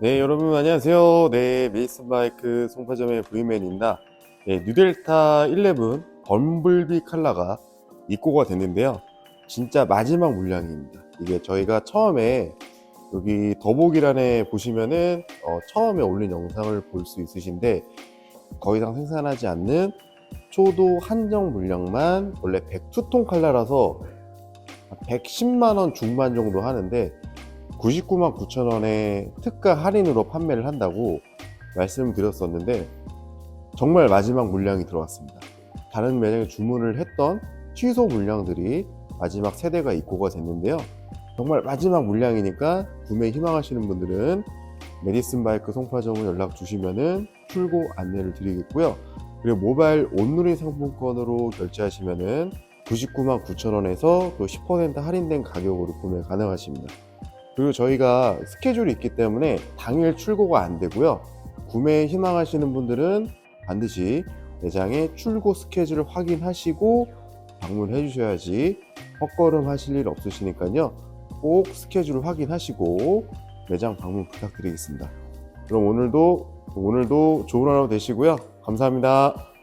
네, 여러분 안녕하세요. 네, 메이슨 바이크 송파점의 브이맨입니다. 네, 뉴델타 11 범블비 칼라가 입고가 됐는데요. 진짜 마지막 물량입니다. 이게 저희가 처음에 여기 더보기란에 보시면은 어, 처음에 올린 영상을 볼 수 있으신데 더 이상 생산하지 않는 초도 한정 물량만 원래 102통 칼라라서 110만 원 중반 정도 하는데 99만 9천 원에 특가 할인으로 판매를 한다고 말씀드렸었는데 정말 마지막 물량이 들어왔습니다. 다른 매장에 주문을 했던 취소 물량들이 마지막 세대가 입고가 됐는데요. 정말 마지막 물량이니까 구매 희망하시는 분들은 메디슨 바이크 송파점을 연락 주시면은 출고 안내를 드리겠고요. 그리고 모바일 온누리 상품권으로 결제하시면은 99만 9천 원에서 또 10% 할인된 가격으로 구매 가능하십니다. 그리고 저희가 스케줄이 있기 때문에 당일 출고가 안 되고요. 구매 희망하시는 분들은 반드시 매장의 출고 스케줄을 확인하시고 방문해 주셔야지 헛걸음 하실 일 없으시니까요. 꼭 스케줄을 확인하시고 매장 방문 부탁드리겠습니다. 그럼 오늘도 오늘도 좋은 하루 되시고요. 감사합니다.